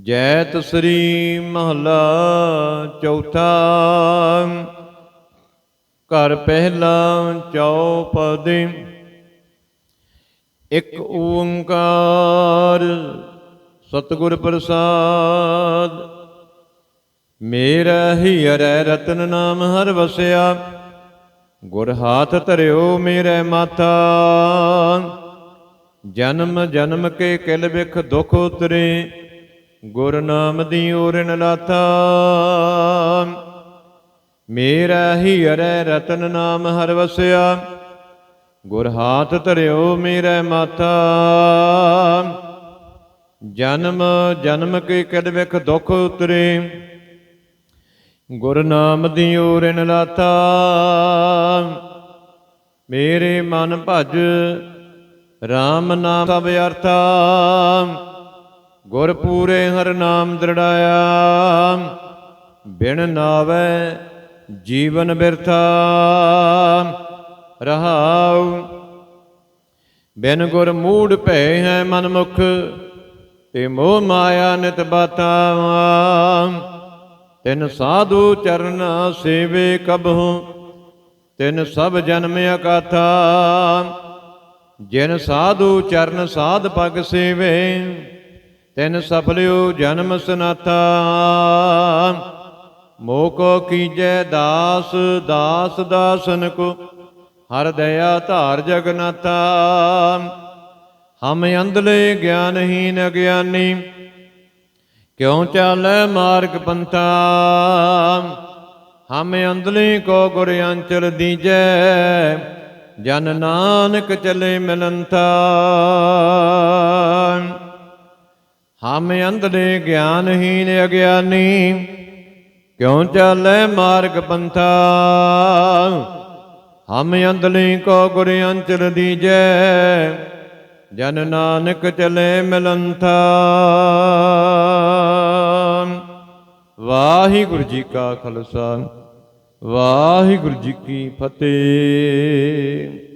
ਜੈਤ ਸ੍ਰੀ ਮਹਲਾ ਚੌਥਾ। ਘਰ ਪਹਿਲਾ ਚੌਪਦੇ। ਇੱਕ ਓੰਕਾਰ ਸਤਿਗੁਰ ਪ੍ਰਸਾਦ। ਮੇਰਾ ਹੀ ਹਰੈ ਰਤਨ ਨਾਮ ਹਰ ਵਸਿਆ। ਗੁਰ ਹਾਥ ਧਰਿਓ ਮੇਰੇ ਮਾਤਾ। ਜਨਮ ਜਨਮ ਕੇ ਕਿਲ ਵਿਖ ਦੁਖ ਉਤਰੇ। ਗੁਰ ਨਾਮ ਦੀ ਓਰਨ ਲਾਤਾ। ਮੇਰਾ ਹੀ ਹਰੈ ਰਤਨ ਨਾਮ ਹਰ ਵਸਿਆ। ਗੁਰ ਹਾਥ ਧਰਿਓ ਮੇਰੇ ਮਾਤਾ। ਜਨਮ ਜਨਮ ਕੇ ਕਿਲ ਵਿਖ ਦੁਖ ਉਤਰੇ। ਗੁਰ ਨਾਮ ਦੀ ਓਰਨ ਲਾਤਾ। ਮੇਰੇ ਮਨ ਭਜ RAM ਨਾਮ ਸਭ ਅਰਥਾ। ਗੁਰ ਪੂਰੇ ਹਰ ਨਾਮ ਦ੍ਰਿੜਾਇਆ। ਬਿਨ ਨਾਵੇ ਜੀਵਨ ਬਿਰਥਾ। ਰਹਾਉ। ਬਿਨ ਗੁਰ ਮੂੜ ਭੈ ਹੈ ਮਨ ਮੁਖ, ਤੇ ਮੋਹ ਮਾਇਆ ਨਿਤ ਬਾਤਾ ਤਿਨ ਸਾਧੂ ਚਰਨ ਸੇਵੇ ਕਬਹੁ ਤਿਨ ਸਭ ਜਨਮ ਅਕਾਥਾ। ਜਿਨ ਸਾਧੂ ਚਰਨ ਸਾਧ ਪਗ ਸੇਵੇ ਤਿਨ ਸਫਲਿਓ ਜਨਮ ਸਨਾਥਾ। ਮੋਕੋ ਕੀਜੈ ਦਾਸ ਦਾਸ ਦਾਸਨ ਕੋ, ਹਰ ਦਇਆ ਧਾਰ ਜਗਨਾਥਾ ਹਮ ਅੰਧਲੇ ਗਿਆਨਹੀਨ ਅਗਿਆਨੀ, ਕਿਉ ਚਾਲੈ ਮਾਰਗ ਪੰਥਾ। ਹਮ ਅੰਧਲੇ ਕੋ ਗੁਰ ਅੰਚਲ ਦੀਜੈ, ਜਨ ਨਾਨਕ ਚਲੇ ਮਿਲੰਥਾ ਹਮ ਅੰਧਲੇ ਗਿਆਨਹੀਨ ਅਗਿਆਨੀ, ਕਿਉ ਚਾਲੈ ਮਾਰਗ ਪੰਥਾ? ਹਮ ਅੰਧਲੇ ਕੋ ਗੁਰ ਅੰਚਲ ਦੀਜੈ, ਜਨ ਨਾਨਕ ਚਲੇ ਮਿਲੰਥਾ। ਵਾਹਿਗੁਰੂ ਜੀ ਕਾ ਖਾਲਸਾ, ਵਾਹਿਗੁਰੂ ਜੀ ਕੀ ਫਤਿਹ।